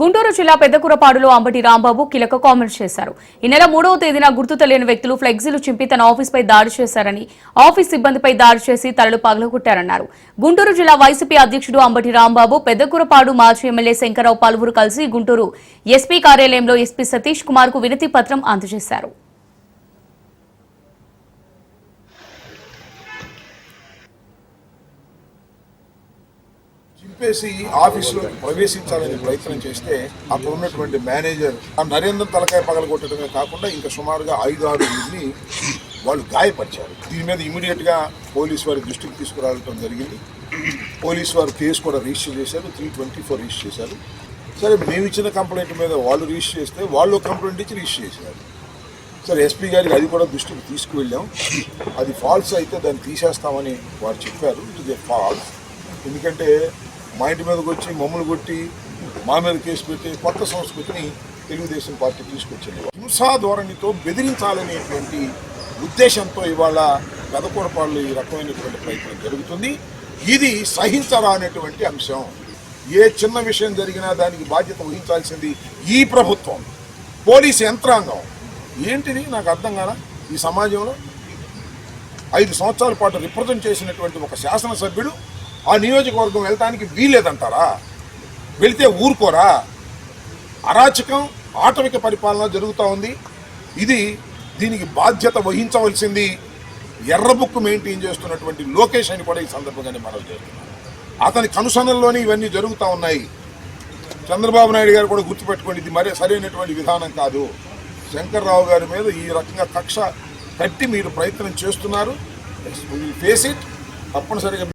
గుంటూరు జిల్లా పెద్దకురపాడులో అంబటి రాంబాబు కీలక కామెంట్స్ చేశారు. ఈ నెల మూడవ తేదీన గుర్తు తెలియని వ్యక్తులు ఫ్లెక్సీలు చింపి తన ఆఫీస్పై దాడి చేశారని ఆఫీస్ సిబ్బందిపై దాడి చేసి తలలు పగలగొట్టారన్నారు. గుంటూరు జిల్లా వైసీపీ అధ్యక్షుడు అంబటి రాంబాబు పెద్దకురపాడు మాజీ ఎమ్మెల్యే శంకరరావు పలువురు కలిసి గుంటూరు ఎస్పీ కార్యాలయంలో ఎస్పీ సతీష్ కుమార్కు వినతి పత్రం అందజేశారు. చింపేసి ఆఫీసులో ప్రవేశించాలని ప్రయత్నం చేస్తే అక్కడ ఉన్నటువంటి మేనేజర్ ఆ నరేంద్ర తలకాయ పగలగొట్టడమే కాకుండా ఇంకా సుమారుగా ఐదు ఆరు మందిని వాళ్ళు గాయపరిచారు. దీని మీద ఇమీడియట్గా పోలీసు పోలీస్ వారి దృష్టికి తీసుకురావడం జరిగింది. పోలీస్ వారు కేసు కూడా రిజిస్టర్ చేశారు త్రీ ట్వంటీ ఫోర్ రిజిస్టర్ చేశారు. సరే మేము ఇచ్చిన కంప్లైంట్ మీద వాళ్ళు రిజిస్టర్ చేస్తే వాళ్ళు కంప్లైంట్ ఇచ్చి రిజిస్టర్ చేశారు. సరే ఎస్పీ గారికి అది కూడా దృష్టికి తీసుకువెళ్ళాం. అది ఫాల్స్ అయితే దాన్ని తీసేస్తామని వారు చెప్పారు. ఇట్ ఇస్ ఫాల్స్ ఎందుకంటే మా ఇంటి మీదకి వచ్చి మమ్మల్ని కొట్టి మా మీద కేసు పెట్టి కొత్త సంస్కృతిని తెలుగుదేశం పార్టీ తీసుకొచ్చింది. హింసా ధోరణితో బెదిరించాలనేటువంటి ఉద్దేశంతో ఇవాళ పెదకూరపాళ్ళు ఈ రకమైనటువంటి ప్రయత్నం జరుగుతుంది. ఇది సహించరానటువంటి అంశం. ఏ చిన్న విషయం జరిగినా దానికి బాధ్యత వహించాల్సింది ఈ ప్రభుత్వం. పోలీస్ యంత్రాంగం. ఏంటిది? నాకు అర్థం కాన ఈ సమాజంలో ఐదు సంవత్సరాల పాటు రిప్రజెంట్ చేసినటువంటి ఒక శాసనసభ్యుడు ఆ నియోజకవర్గం వెళ్ళటానికి వీలేదంటారా వెళితే ఊరుకోరా? అరాచకం ఆటవిక పరిపాలన జరుగుతూ ఉంది. ఇది దీనికి బాధ్యత వహించవలసింది ఎర్రబుక్ మెయింటైన్ చేస్తున్నటువంటి లోకేష్ అని కూడా ఈ సందర్భంగానే మనవి చేస్తున్నాను అతని కనుసనల్లోనే ఇవన్నీ జరుగుతూ ఉన్నాయి. చంద్రబాబు నాయుడు గారు కూడా గుర్తుపెట్టుకోండి ఇది మరే సరైనటువంటి విధానం కాదు. శంకర్రావు గారి మీద ఈ రకంగా కక్ష కట్టి మీరు ప్రయత్నం చేస్తున్నారు. ఫేస్ ఇట్ తప్పనిసరిగా